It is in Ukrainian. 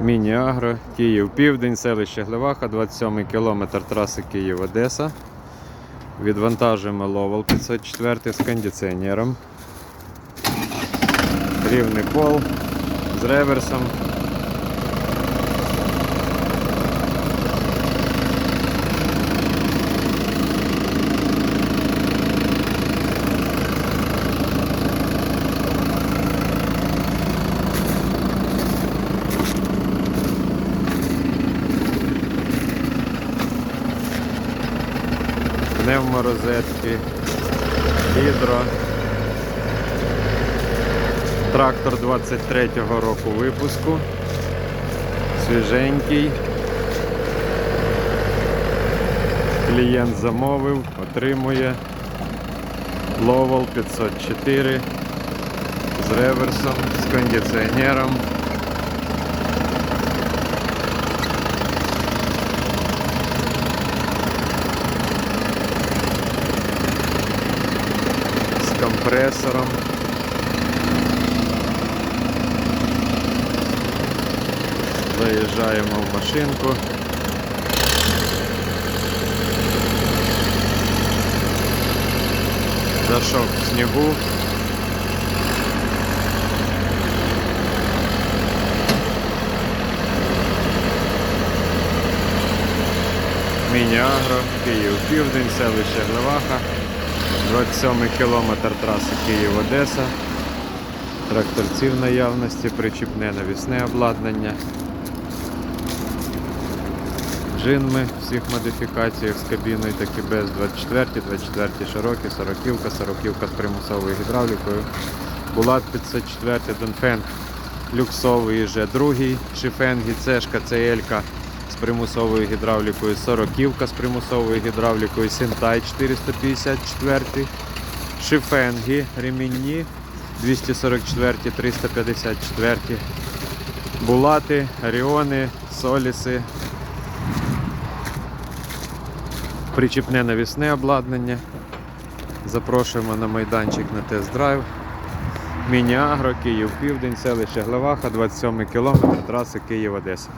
Міні-Агро, Київ Південь, селище Глеваха, 27 кілометр траси Київ-Одеса. Відвантажуємо Ловол 504 з кондиціонером. Рівний пол з реверсом. Пневморозетки, гідро. Трактор 23-го року випуску. Свіженький. Клієнт замовив, отримує. Ловол 504 з реверсом, з кондиціонером. Компресором. Заїжджаємо в машинку. Зайшов в снігу. Міні-Агро, Київ Південь, селище Глеваха. 27 кілометр траси Київ-Одеса. Тракторці в наявності, причіпне навісне обладнання. Джинми всіх модифікаціях з кабіною, так і без 24, 24 широкі, 40, 40 з примусовою гідравлікою. Булат 504, Донфенг люксовий вже другий, Шифенгі, Цешка, з примусовою гідравлікою, 40 з примусовою гідравлікою, Сінтай 454, Шифенгі ремінні 244, 354, Булати, Оріони, Соліси, причіпне навісне обладнання. Запрошуємо на майданчик на тест-драйв. Міні-Агро, Київ Південь, селище Главаха, 27 кілометр траси Київ-Одеса.